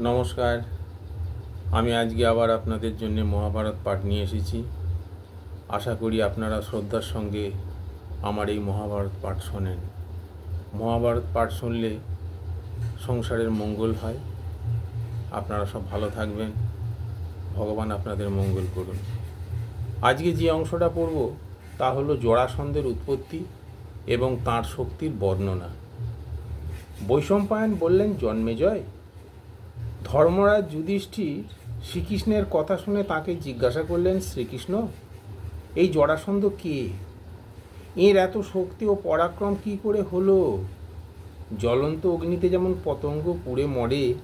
নমস্কার। আমি আজকে আবার আপনাদের জন্য মহাভারত পাঠ নিয়ে এসেছি। আশা করি আপনারা শ্রদ্ধার সঙ্গে আমার এই মহাভারত পাঠ শোনেন। মহাভারত পাঠ শুনলে সংসারের মঙ্গল হয়। আপনারা সব ভালো থাকবেন। ভগবান আপনাদের মঙ্গল করুন। আজকে যে অংশটা পড়ব তা হলো জরাসন্ধের উৎপত্তি এবং তার শক্তির বর্ণনা। বৈশম্পায়ন বললেন জন্মেজয় ধর্মরাজ যুধিষ্ঠির শ্রীকৃষ্ণের কথা শুনে তাকে জিজ্ঞাসা করলেন, শ্রীকৃষ্ণ, এই জরাসন্ধ কে? এর এত শক্তি ও পরাক্রম কি করে হলো? জ্বলন্ত অগ্নিতে যেমন পতঙ্গ পুড়ে মরে,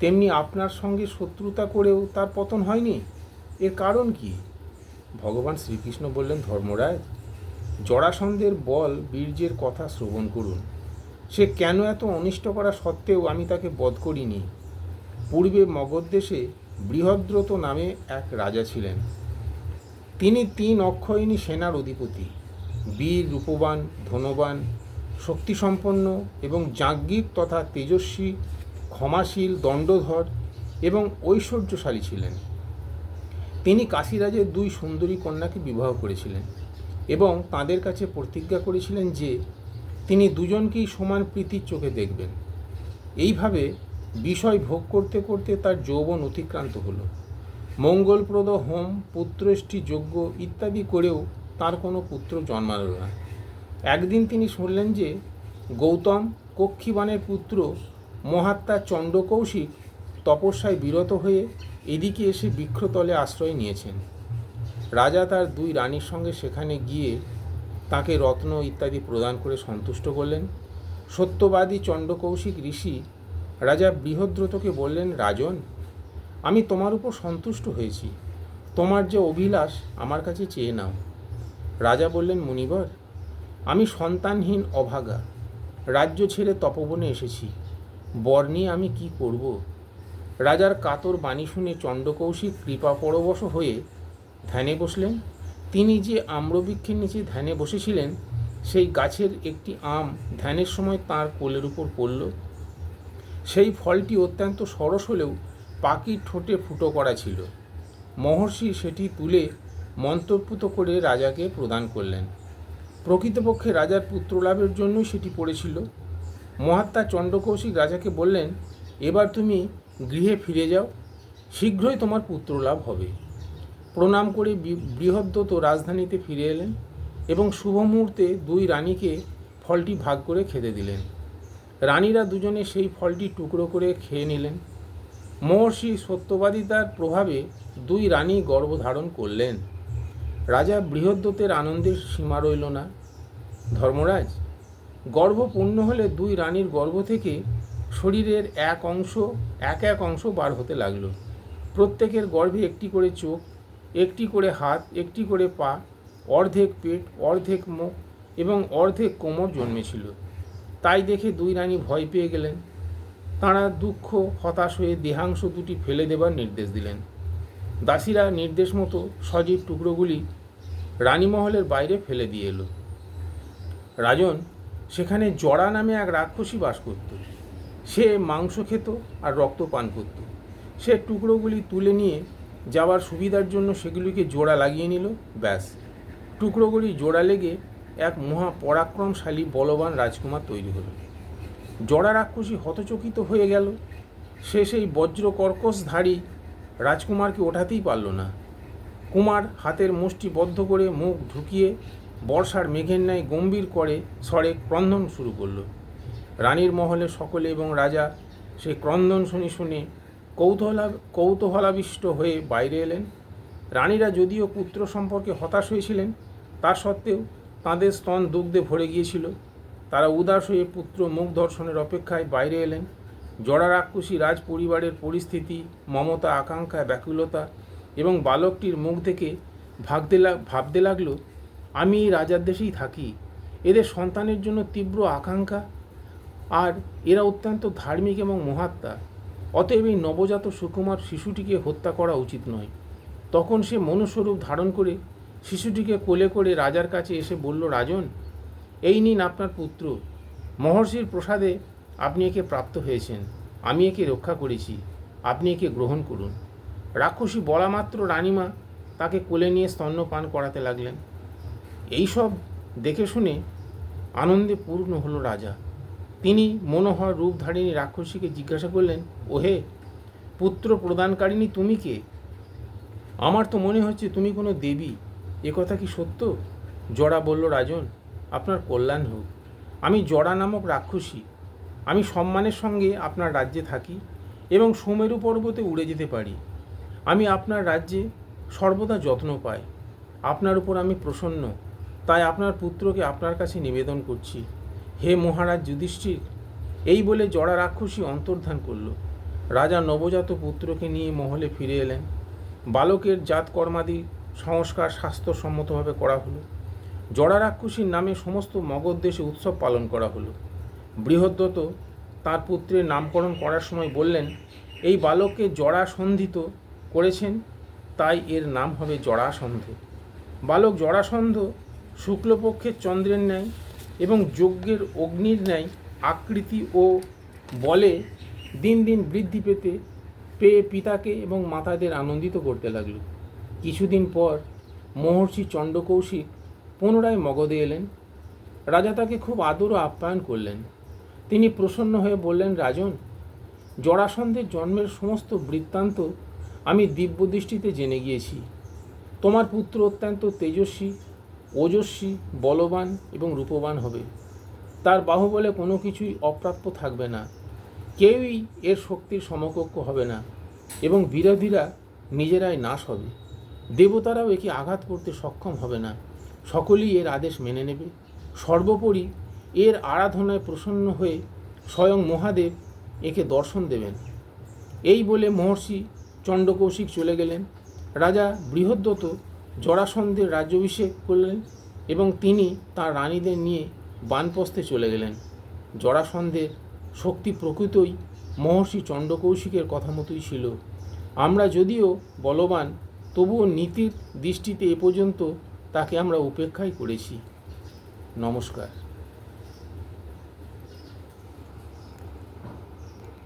তেমনি আপনার সঙ্গে শত্রুতা করেও তার পতন হয়নি। এর কারণ কি? ভগবান শ্রীকৃষ্ণ বললেন, ধর্মরাজ, জরাসন্ধের বল বীর্যের কথা শ্রবণ করুন। সে কেন এত অনিষ্ট করা সত্ত্বেও আমি তাকে বধ করিনি? পূর্বে মগধ দেশে বৃহদ্রত নামে এক রাজা ছিলেন। তিনি তিন অক্ষয়িনী সেনার অধিপতি। বীর, রূপবান, ধনবান, শক্তিসম্পন্ন এবং যাজ্ঞিক তথা তেজস্বী, ক্ষমাশীল, দণ্ডধর এবং ঐশ্বর্যশালী ছিলেন। তিনি কাশীরাজের দুই সুন্দরী কন্যাকে বিবাহ করেছিলেন এবং তাদের কাছে প্রতিজ্ঞা করেছিলেন যে তিনি দুজনকেই সমান প্রীতির চোখে দেখবেন। এইভাবে বিষয় ভোগ করতে করতে তার যৌবন অতিক্রান্ত হলো। মঙ্গলপ্রদ হোম, পুত্রেষ্টি যজ্ঞ ইত্যাদি করেও তার কোনো পুত্র জন্মালো না। একদিন তিনি শুনলেন যে গৌতম কক্ষিবানের পুত্র মহাত্মা চণ্ডকৌশিক তপস্যায় বিরত হয়ে এদিকে এসে বৃক্ষতলে আশ্রয় নিয়েছেন। রাজা তার দুই রানীর সঙ্গে সেখানে গিয়ে তাকে রত্ন ইত্যাদি প্রদান করে সন্তুষ্ট করলেন। সত্যবাদী চণ্ডকৌশিক ঋষি রাজা বৃহদ্রতকে বললেন, রাজন, আমি তোমার উপর সন্তুষ্ট হয়েছি। তোমার যে অভিলাষ আমার কাছে চেয়ে নাও। রাজা বললেন, মুনিবর, আমি সন্তানহীন অভাগা। রাজ্য ছেড়ে তপবনে এসেছি। বর নিয়ে আমি কি করব? রাজার কাতর বাণী শুনে চণ্ডকৌশিক কৃপা পরবশ হয়ে ধ্যানে বসলেন। তিনি যে আম্রবৃক্ষের নিচে ধ্যানে বসেছিলেন, সেই গাছের একটি আম ধ্যানের সময় তার কোলের উপর পড়ল। সেই ফলটি অত্যন্ত সরস হলেও পাখির ঠোঁটে ফুটো করা ছিল। মহর্ষি সেটি তুলে মন্ত্রপুত করে রাজাকে প্রদান করলেন। প্রকৃতপক্ষে রাজার পুত্র লাভের জন্যই সেটি পড়েছিল। মহাত্মা চণ্ডকৌশিক রাজাকে বললেন, এবার তুমি গৃহে ফিরে যাও, শীঘ্রই তোমার পুত্রলাভ হবে। প্রণাম করে বি- বৃহদ্রত রাজধানীতে ফিরে এলেন এবং শুভ মুহূর্তে দুই রানীকে ফলটি ভাগ করে খেতে দিলেন। রানীরা দুজনে সেই ফলটি টুকরো করে খেয়ে নিলেন। মহর্ষি সত্যবাদিতার প্রভাবে দুই রানী গর্ভধারণ করলেন। রাজা বৃহদ্রতের আনন্দের সীমা রইল না। ধর্মরাজ গর্ভ পূর্ণ হলে দুই রানীর গর্ভ থেকে শরীরের এক অংশ, এক এক অংশ বার হতে লাগল। প্রত্যেকের গর্ভে একটি করে চোখ, একটি করে হাত, একটি করে পা, অর্ধেক পেট, অর্ধেক মুখ এবং অর্ধেক কোমর জন্মেছিল। তাই দেখে দুই রানী ভয় পেয়ে গেলেন। তাঁরা দুঃখ, হতাশ হয়ে দেহাংশ দুটি ফেলে দেবার নির্দেশ দিলেন। দাসীরা নির্দেশ মতো সজীব টুকরোগুলি রানীমহলের বাইরে ফেলে দিয়ে এলো। রাজন, সেখানে জড়া নামে এক রাক্ষসী বাস করত। সে মাংস খেত আর রক্ত পান করত। সে টুকরোগুলি তুলে নিয়ে যাওয়ার সুবিধার জন্য সেগুলিকে জোড়া লাগিয়ে নিল, ব্যাস। টুকরোগুলি জোড়া লেগে এক মহা পরাক্রমশালী বলবান রাজকুমার তৈরি হলো জড়া রাক্ষসী হতচকিত হয়ে গেল। সে সেই বজ্র কর্কশধারী রাজকুমারকে ওঠাতেই পারল না। কুমার হাতের মুষ্টি বদ্ধ করে মুখ ঢুকিয়ে বর্ষার মেঘের ন্যায় গম্ভীর করে স্বরে ক্রন্দন শুরু করল। রানীর মহলে সকলে এবং রাজা সেই ক্রন্দন শুনে শুনে কৌতূহলা, কৌতূহলাবিষ্ট হয়ে বাইরে এলেন। রানীরা যদিও পুত্র সম্পর্কে হতাশ হয়েছিলেন তা সত্ত্বেও তাদের স্তন দুগ্ধে ভরে গিয়েছিল। তারা উদাস হয়ে পুত্র মুখ দর্শনের অপেক্ষায় বাইরে এলেন। জড়া রাক্ষসী রাজ পরিবারের পরিস্থিতি, মমতা আকাঙ্ক্ষা, ব্যাকুলতা এবং বালকটির মুখ থেকে লাগ ভাবতে লাগল, আমি এই রাজার দেশেই থাকি। এদের সন্তানের জন্য তীব্র আকাঙ্ক্ষা। আর এরা অত্যন্ত ধার্মিক এবং মহাত্মা। অতএব এই নবজাত সুকুমার শিশুটিকে হত্যা করা উচিত নয়। তখন সে মনুস্বরূপ ধারণ করে শিশুটিকে কোলে করে রাজার কাছে এসে বলল, রাজন, এই নিন আপনার পুত্র। মহর্ষির প্রসাদে আপনি একে প্রাপ্ত হয়েছেন। আমি একে রক্ষা করেছি। আপনি একে গ্রহণ করুন। রাক্ষসী বলা মাত্র রানীমা তাকে কোলে নিয়ে স্তন্যপান করাতে লাগলেন। এইসব দেখে শুনে আনন্দে পূর্ণ হলো রাজা। তিনি মনোহর রূপধারিণী রাক্ষসীকে জিজ্ঞাসা করলেন, ওহে, পুত্র প্রদানকারিণী তুমি কে? আমার তো মনে হচ্ছে তুমি কোনো দেবী। এ কথা কি সত্য? জড়া বলল, রাজন, আপনার কল্যাণ হোক। আমি জড়া নামক রাক্ষসী। আমি সম্মানের সঙ্গে আপনার রাজ্যে থাকি এবং সুমেরু পর্বতে উড়ে যেতে পারি। আমি আপনার রাজ্যে সর্বদা যত্ন পাই। আপনার উপর আমি প্রসন্ন। তাই আপনার পুত্রকে আপনার কাছে নিবেদন করছি। হে মহারাজ যুধিষ্ঠির, এই বলে জড়া রাক্ষসী অন্তর্ধান করল। রাজা নবজাত পুত্রকে নিয়ে মহলে ফিরে এলেন। বালকের জাতকর্মাদি সংস্কার স্বাস্থ্যসম্মতভাবে করা হলো। জড়া রাক্ষসীর নামে সমস্ত মগধ দেশে উৎসব পালন করা হলো। বৃহদ্রত তার পুত্রের নামকরণ করার সময় বললেন, এই বালককে জড়া সন্ধিত করেছেন, তাই এর নাম হবে জড়াসন্ধ বালক জড়াসন্ধ শুক্লপক্ষের চন্দ্রের ন্যায় এবং যজ্ঞের অগ্নির ন্যায় আকৃতি ও বলে দিন দিন বৃদ্ধি পেতে, পেয়ে পিতাকে এবং মাতাদের আনন্দিত করতে লাগল। কিছুদিন পর মহর্ষি চণ্ডকৌশিক পুনরায় মগধে এলেন। রাজা তাকে খুব আদর আপ্যায়ন করলেন। তিনি প্রসন্ন হয়ে বললেন, রাজন, জরাসন্ধের জন্মের সমস্ত বৃত্তান্ত আমি দিব্যদৃষ্টিতে জেনে গিয়েছি। তোমার পুত্র অত্যন্ত তেজস্বী, ওজস্বী, বলবান এবং রূপবান হবে। তার বাহুবলে কোনো কিছুই অপ্রাপ্য থাকবে না। কেউই এর শক্তির সমকক্ষ হবে না এবং বিরোধীরা নিজেরাই নাশ হবে। দেবতারাও একে আঘাত করতে সক্ষম হবে না। সকলেই এর আদেশ মেনে নেবে। সর্বোপরি এর আরাধনায় প্রসন্ন হয়ে স্বয়ং মহাদেব একে দর্শন দেবেন। এই বলে মহর্ষি চণ্ডকৌশিক চলে গেলেন। রাজা বৃহদ্রত জরাসন্ধের রাজ্যাভিষেক করলেন এবং তিনি তার রানীদের নিয়ে বানপস্তে চলে গেলেন। জরাসন্ধের শক্তি প্রকৃতই মহর্ষি চণ্ডকৌশিকের কথা মতোই ছিল। আমরা যদিও বলবান তবুও নীতির দৃষ্টিতে এ পর্যন্ত তাকে আমরা উপেক্ষাই করেছি। নমস্কার।